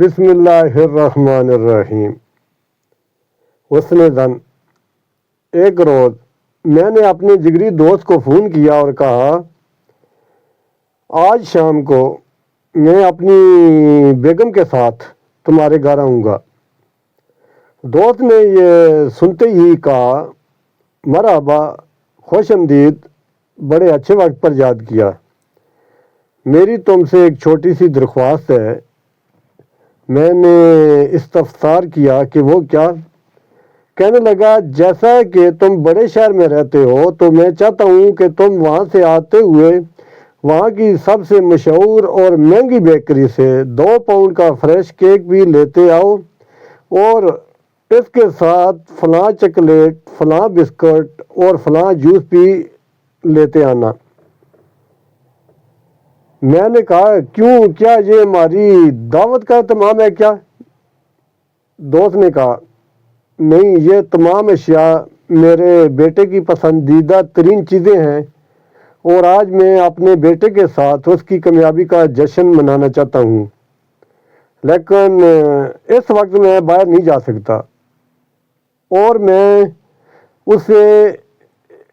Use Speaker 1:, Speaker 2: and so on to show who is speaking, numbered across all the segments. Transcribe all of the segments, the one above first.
Speaker 1: بسم اللہ الرحمن الرحیم حسن زن ایک روز میں نے اپنے جگری دوست کو فون کیا اور کہا، آج شام کو میں اپنی بیگم کے ساتھ تمہارے گھر آؤں گا۔ دوست نے یہ سنتے ہی کہا، مرحبا، خوش آمدید، بڑے اچھے وقت پر یاد کیا۔ میری تم سے ایک چھوٹی سی درخواست ہے۔ میں نے استفسار کیا کہ وہ کیا؟ کہنے لگا، جیسا کہ تم بڑے شہر میں رہتے ہو، تو میں چاہتا ہوں کہ تم وہاں سے آتے ہوئے وہاں کی سب سے مشہور اور مہنگی بیکری سے دو پاؤنڈ کا فریش کیک بھی لیتے آؤ اور اس کے ساتھ فلاں چاکلیٹ، فلاں بسکٹ اور فلاں جوس بھی لیتے آنا۔ میں نے کہا، کیوں؟ کیا یہ ہماری دعوت کا اہتمام ہے کیا؟ دوست نے کہا، نہیں، یہ تمام اشیاء میرے بیٹے کی پسندیدہ ترین چیزیں ہیں اور آج میں اپنے بیٹے کے ساتھ اس کی کامیابی کا جشن منانا چاہتا ہوں۔ لیکن اس وقت میں باہر نہیں جا سکتا اور میں اسے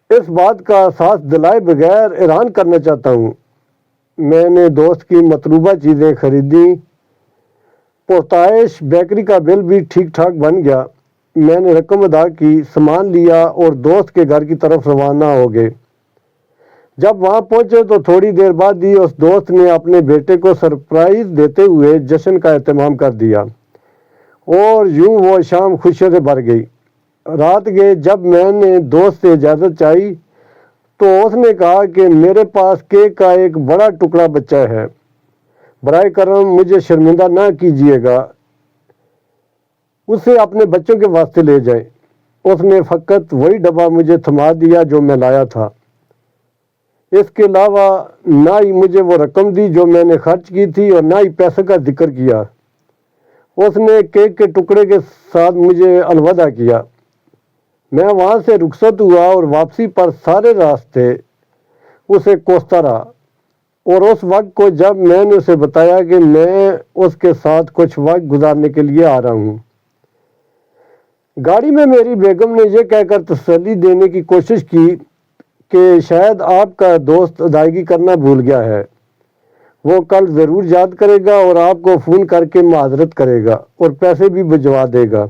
Speaker 1: اس بات کا ساتھ دلائے بغیر ایران کرنا چاہتا ہوں۔ میں نے دوست کی مطلوبہ چیزیں خریدی پرتائش بیکری کا بل بھی ٹھیک ٹھاک بن گیا۔ میں نے رقم ادا کی، سامان لیا اور دوست کے گھر کی طرف روانہ ہو گئے۔ جب وہاں پہنچے تو تھوڑی دیر بعد ہی اس دوست نے اپنے بیٹے کو سرپرائز دیتے ہوئے جشن کا اہتمام کر دیا۔ اور یوں وہ شام خوشیوں سے بھر گئی۔ رات گئے جب میں نے دوست سے اجازت چاہی تو اس نے کہا کہ میرے پاس کیک کا ایک بڑا ٹکڑا بچہ ہے۔ برائے کرم مجھے شرمندہ نہ کیجیے گا۔ اسے اپنے بچوں کے واسطے لے جائیں۔ اس نے فقط وہی ڈبہ مجھے تھما دیا جو میں لایا تھا۔ اس کے علاوہ نہ ہی مجھے وہ رقم دی جو میں نے خرچ کی تھی اور نہ ہی پیسے کا ذکر کیا۔ اس نے کیک کے ٹکڑے کے ساتھ مجھے الوداع کیا۔ میں وہاں سے رخصت ہوا اور واپسی پر سارے راستے اسے کوستا رہا۔ اور اس وقت کو جب میں نے اسے بتایا کہ میں اس کے ساتھ کچھ وقت گزارنے کے لیے آ رہا ہوں۔ گاڑی میں میری بیگم نے یہ کہہ کر تسلی دینے کی کوشش کی کہ شاید آپ کا دوست ادائیگی کرنا بھول گیا ہے۔ وہ کل ضرور یاد کرے گا اور آپ کو فون کر کے معذرت کرے گا اور پیسے بھی بھجوا دے گا۔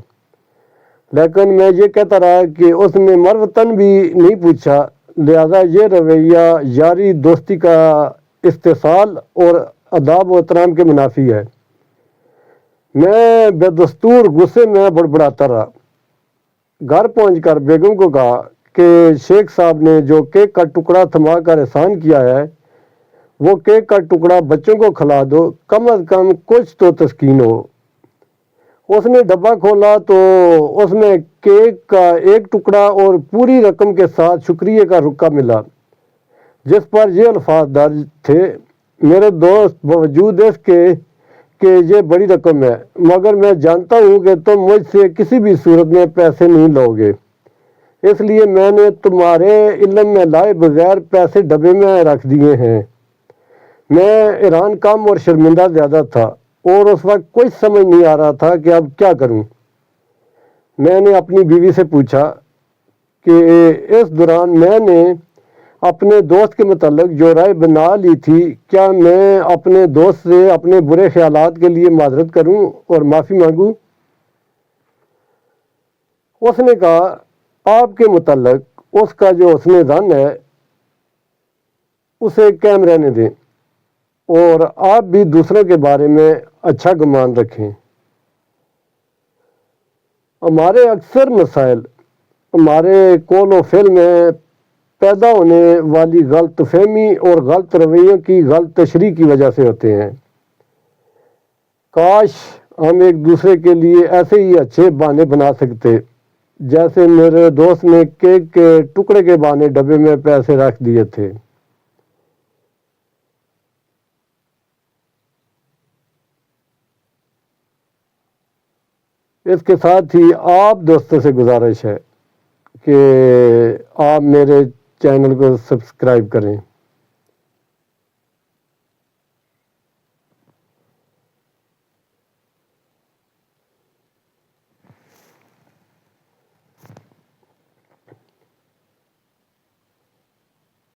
Speaker 1: لیکن میں یہ کہتا رہا کہ اس نے مروتن بھی نہیں پوچھا، لہذا یہ رویہ یاری دوستی کا استحصال اور اداب و احترام کے منافی ہے۔ میں بے دستور غصے میں بڑبڑاتا رہا۔ گھر پہنچ کر بیگم کو کہا کہ شیخ صاحب نے جو کیک کا ٹکڑا تھما کر احسان کیا ہے، وہ کیک کا ٹکڑا بچوں کو کھلا دو۔ کم از کم کچھ تو تسکین ہو۔ اس نے ڈبہ کھولا تو اس میں کیک کا ایک ٹکڑا اور پوری رقم کے ساتھ شکریہ کا رکا ملا، جس پر یہ الفاظ درج تھے، میرے دوست باوجود اس کے کہ یہ بڑی رقم ہے، مگر میں جانتا ہوں کہ تم مجھ سے کسی بھی صورت میں پیسے نہیں لو گے۔ اس لیے میں نے تمہارے علم میں لائے بغیر پیسے ڈبے میں رکھ دیے ہیں۔ میں ایران کم اور شرمندہ زیادہ تھا۔ اور اس وقت کوئی سمجھ نہیں آ رہا تھا کہ اب کیا کروں۔ میں نے اپنی بیوی سے پوچھا کہ اس دوران میں نے اپنے دوست کے متعلق جو رائے بنا لی تھی، کیا میں اپنے دوست سے اپنے برے خیالات کے لیے معذرت کروں اور معافی مانگوں؟ اس نے کہا، آپ کے متعلق اس کا جو حسن زن ہے، اسے قائم رہنے دیں۔ اور آپ بھی دوسروں کے بارے میں اچھا گمان رکھیں۔ ہمارے اکثر مسائل، ہمارے کول و فل میں پیدا ہونے والی غلط فہمی اور غلط رویوں کی غلط تشریح کی وجہ سے ہوتے ہیں۔ کاش ہم ایک دوسرے کے لیے ایسے ہی اچھے بانے بنا سکتے، جیسے میرے دوست نے کیک کے ٹکڑے کے بانے ڈبے میں پیسے رکھ دیے تھے۔ اس کے ساتھ ہی آپ دوستوں سے گزارش ہے کہ آپ میرے چینل کو سبسکرائب کریں۔